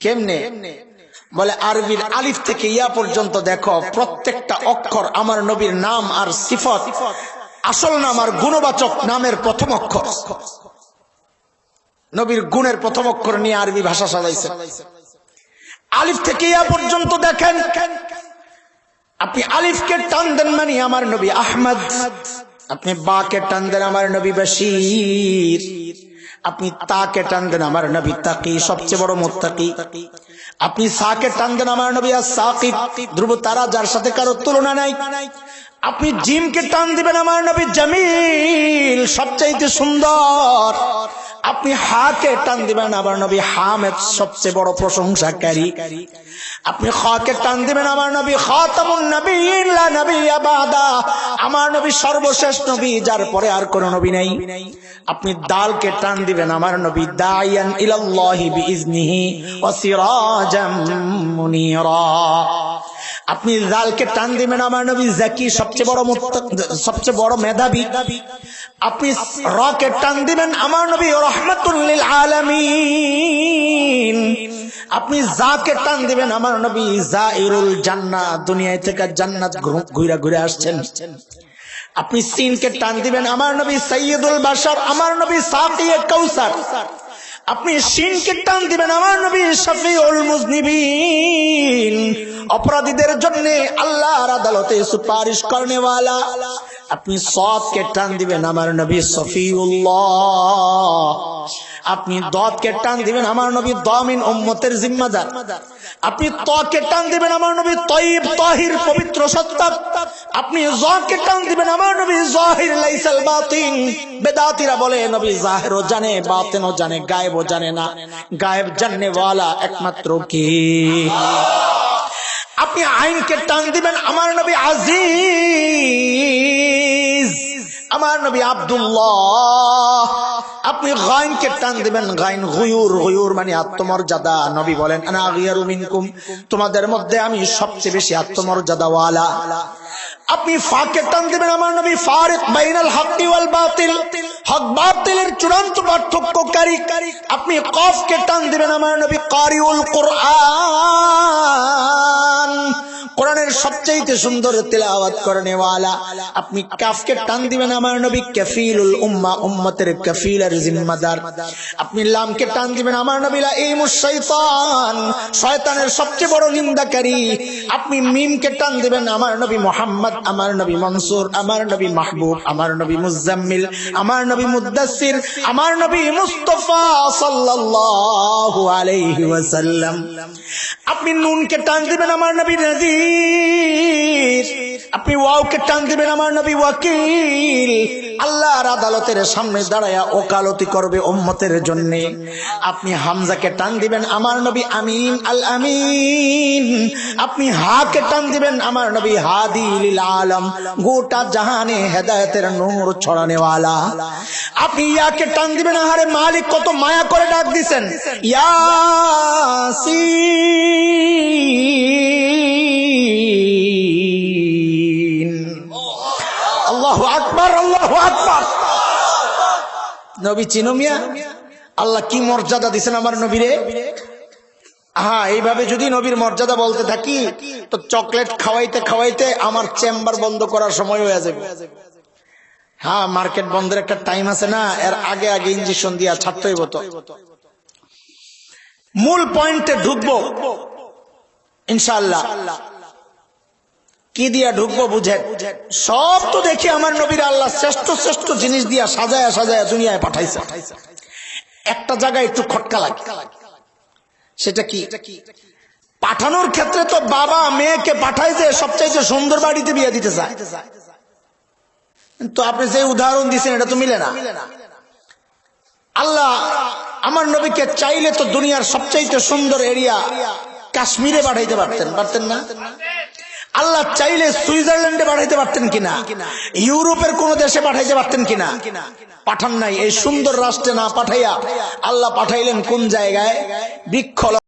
কেমনে? বলে, আরবির আলিফ থেকে ইয়া পর্যন্ত দেখো, প্রত্যেকটা অক্ষর আমার নবীর নাম আর সিফত। আসল নাম আর গুণবাচক নামের প্রথম অক্ষর। নবীর গুণের প্রথম অক্ষর নিয়ে আরবি ভাষা সাজাইছে। আলিফ থেকে ইয়া পর্যন্ত দেখেন, আপনি আলিফকে টান দেন মানে আমার নবী আহমদ, আপনি বাকে টান দেন আমার নবী বশির। আপনি তাকে টান দেন আমার নবী তাকি, সবচেয়ে বড় মোত্তাকি। আপনি সাকে টান দেন আমার নবী আর সাকিব, ধ্রুব তারা যার সাথে কারও তুলনা নাই। আপনি জিমকে টান দিবেন আমার নবী জামিল, সবচাইতে সুন্দর। আপনি হাকে টান দিবেন আমার নবী হামেদ সবচেয়ে বড় প্রশংসাকারী। আপনি খাকে টান দিবেন আমার নবী খাতামুন নবী লা নবী আবাদা আমার নবী সর্বশেষ নবী, যার পরে আর কোন নবী নেই। আপনি দালকে টান দিবেন আমার নবী দায়ান ইলাল্লাহি বিইজনিহি ওয়া সিরাজাম মুনিরা। আপনি জালকে টান দিবেন আমার নবী, জাকি সবচেয়ে বড় সবচেয়ে বড় মেধাবী। আপনি রকে টান দিবেন আমার নবী, রহমতুল্লিল আলামিন। আপনি জাকে টান দিবেন আমার নবী, জাইরুল জান্নাত দুনিয়ায় থেকে জান্নাত ঘুরে ঘুরে আসছেন। আপনি সিনকে টান দিবেন আমার নবী সৈয়দুল বাশার, আমার নবী সাকিয়ে কৌসার আপনি সিনকে টান দিবেন আমার নবী শফিউল মুজনিবিন। অপরাধীদের জন্য আল্লাহর আদালতে সুপারিশ করনেওয়ালা। আপনি সৎকে টান দিবেন আমার নবী সফিউল্লাহ আপনি দতকে টান দিবেন আমার নবী দমিন উম্মতের জিম্মাদার। আপনি তকে টান দিবেন আমার নবী তয়িব তাহির, পবিত্র সত্তা আপনি জকে টান দিবেন আমার নবী, জাহির, লাইসাল, বাতিন। বেদাতিরা বলে, নবী জাহিরও জানে, বাতিনও জানে, গায়েবও জানে না। গায়েব জাননে ওয়ালা একমাত্র কি? আপনি আইনকে টান দিবেন আমার নবী আজিজ। আমার নবী আব্দুল্লাহ। আপনি গাইনকে টান দিবেন, গাইন গুয়ুর গুয়ুর মানে আত্মমর্যাদা। নবী বলেন, আনা আগিয়ারু মিনকুম। তোমাদের মধ্যে আমি সবচেয়ে বেশি আত্মমর্যাদাওয়ালা। আপনি ফাকে টান দিবেন আমার নবী, ফারিক বাইনাল হক ওয়াল বাতিল। হক বাতিলের চূড়ান্ত পার্থক্যকারী। আপনি কফকে টান দিবেন আমার নবী, কারিউল কোরআন। সবচাইতে সুন্দর তেলাওয়াত করেনেওয়ালা আপনি কাফকে টান দিবেন আমার নবী, কাফিলুল উম্মা, উম্মতের কাফিলের জিম্মাদার। আপনি লামকে টান দিবেন আমার নবী লা ইমুশ শয়তান শয়তানের সবচেয়ে বড় নিন্দাকারী। আপনি মিমকে টান দিবেন আমার নবী মোহাম্মদ, আমার নবী মনসুর, আমার নবী মাহবুব, আমার নবী মুজাম্মিল, আমার নবী মুদাসসির, আমার নবী মুস্তাফা সাল্লাল্লাহু আলাইহি ওয়াসাল্লাম। আপনি নুনকে টান দিবেন আমার নবী নজির। আপনি ওয়াওকে টান দিবেন আমার নবী ওয়াকিল। আল্লাহর আদালতের সামনে দাঁড়ায়া ওকালতি করবে উম্মতের জন্য। আপনি হামজাকে টান দিবেন আমার নবী আমিন আল আমিন। আপনি হাকে টান দিবেন আমার নবী হাদি লিল আলম। গোটা জাহানে হেদায়েতের নূর ছড়ানেওয়ালা। আপনি ইয়াকে টান দিবেন, আহারে মালিক কত মায়া করে ডাক দিছেন। ইয়াসিন। নবী চিনো মিয়া আল্লাহ কি মর্যাদা দিছেন আমার নবীরে? হ্যাঁ এইভাবে যদি নবীর মর্যাদা বলতে থাকি, তো চকলেট খাওয়াইতে খাওয়াইতে আমার চেম্বার বন্ধ করার সময় হয়ে যাবে। হ্যাঁ মার্কেট বন্ধের একটা টাইম আছে না, এর আগে আগে ইঞ্জেকশন দিয়া ছাড়তে হইব তো। মূল পয়েন্টে ঢুকবো। ইনশাল্লাহ কি দিয়া ঢুকবো বুঝেন সব তো দেখি আমার নবীর আল্লাহ শ্রেষ্ঠ শ্রেষ্ঠ জিনিস দিয়া সাজায়া সাজায়া দুনিয়ায় পাঠাইছে। একটা জায়গায় একটু খটকা লাগে। সেটা কি? পাঠানোর ক্ষেত্রে তো বাবা মেয়েকে পাঠাইছে সবচাইতে সুন্দর বাড়িতে বিয়ে দিতে চায়। তো আপনি যে উদাহরণ দিচ্ছেন এটা তো মিলে না। আল্লাহ আমার নবীকে চাইলে তো দুনিয়ার সবচাইতে সুন্দর এরিয়া কাশ্মীরে পাঠাইতে পারতেন। পারতেন না? আল্লাহ চাইলে সুইজারল্যান্ডে পাঠাইতে পারতেন কিনা? ইউরোপের কোন দেশে পাঠাইতে পারতেন কিনা? পাঠান নাই। এই সুন্দর রাষ্ট্রে না পাঠাইয়া আল্লাহ পাঠাইলেন কোন জায়গায়? বৃক্ষ